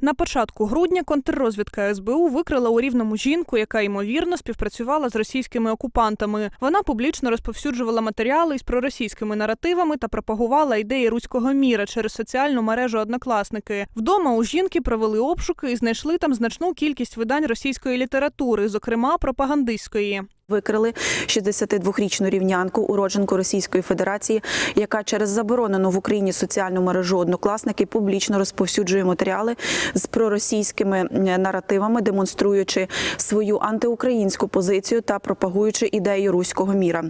На початку грудня контррозвідка СБУ викрила у рівному жінку, яка ймовірно співпрацювала з російськими окупантами. Вона публічно розповсюджувала матеріали із проросійськими наративами та пропагувала ідеї руського міра через соціальну мережу однокласники. Вдома у жінки провели обшуки і знайшли там значну кількість видань російської літератури, зокрема пропагандистської. Викрили 62-річну рівнянку, уродженку Російської Федерації, яка через заборонену в Україні соціальну мережу однокласники публічно розповсюджує матеріали з проросійськими е, наративами, демонструючи свою антиукраїнську позицію та пропагуючи ідею руського міра.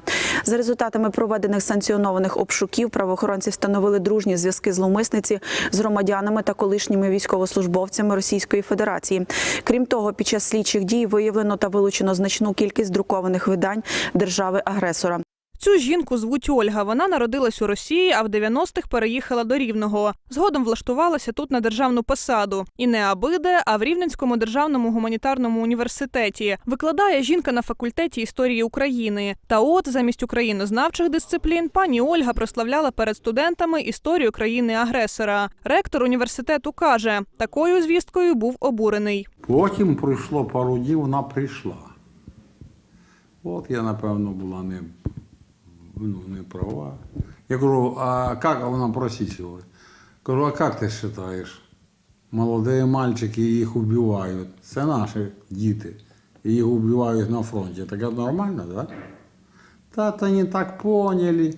За результатами проведених санкціонованих обшуків правоохоронці встановили дружні зв'язки зловмисниці з громадянами та колишніми військовослужбовцями Російської Федерації. Крім того, під час слідчих дій виявлено та вилучено значну кількість друкованих видань держави-агресора. Цю жінку звуть Ольга. Вона народилась у Росії, а в 90-х переїхала до Рівного. Згодом влаштувалася тут на державну посаду. І не абиде, а в Рівненському державному гуманітарному університеті. Викладає жінка на факультеті історії України. Та от замість українознавчих дисциплін пані Ольга прославляла перед студентами історію країни-агресора. Ректор університету каже, такою звісткою був обурений. Потім пройшло пару днів, вона прийшла. От я, напевно, була не, ну, не права. Я кажу, а як а вона просісила? Кажу, а як ти вважаєш? Молоді мальчики їх вбивають. Це наші діти. І їх вбивають на фронті. Так нормально, так? Да? Та то не так поняли.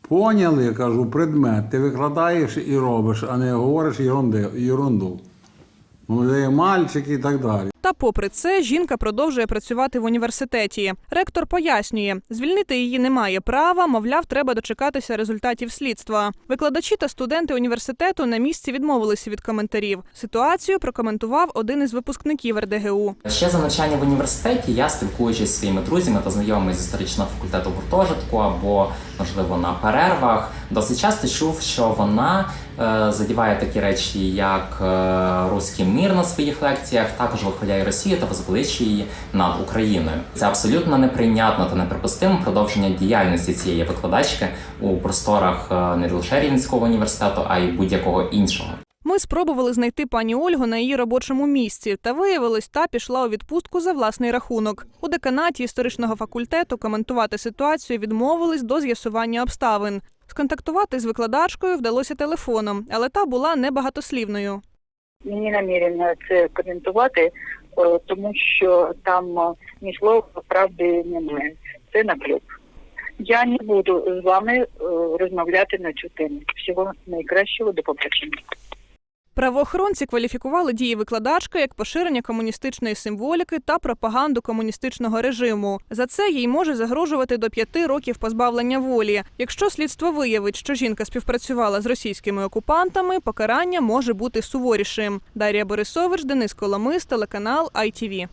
Поняли, я кажу, предмет. Ти викладаєш і робиш, а не говориш ерунду. Молоді мальчики і так далі. Та, попри це, жінка продовжує працювати в університеті. Ректор пояснює, звільнити її немає права, мовляв, треба дочекатися результатів слідства. Викладачі та студенти університету на місці відмовилися від коментарів. Ситуацію прокоментував один із випускників РДГУ. Ще за навчання в університеті я спілкуючись зі своїми друзями та знайомими з історичного факультету гуртожитку або, можливо, на перервах, досить часто чув, що вона е, задіває такі речі, як е, руський мір на своїх лекціях, також вихваляє Росію та возвеличує її над Україною. Це абсолютно неприйнятно та неприпустимо продовження діяльності цієї викладачки у просторах е, не лише Рівненського університету, а й будь-якого іншого. Ми спробували знайти пані Ольгу на її робочому місці, та виявилось, та пішла у відпустку за власний рахунок. У деканаті історичного факультету коментувати ситуацію відмовились до з'ясування обставин. Сконтактувати з викладачкою вдалося телефоном, але та була небагатослівною. Мені намірено це коментувати, е, тому що там е, ні слова правди немає. Це наклеп. Я не буду з вами е, розмовляти на цю тему. Всього найкращого до побачення. Правоохоронці кваліфікували дії викладачки як поширення комуністичної символіки та пропаганду комуністичного режиму. За це їй може загрожувати до п'яти років позбавлення волі. Якщо слідство виявить, що жінка співпрацювала з російськими окупантами, покарання може бути суворішим. Дар'я Борисович, Денис Коломис, телеканал ITV.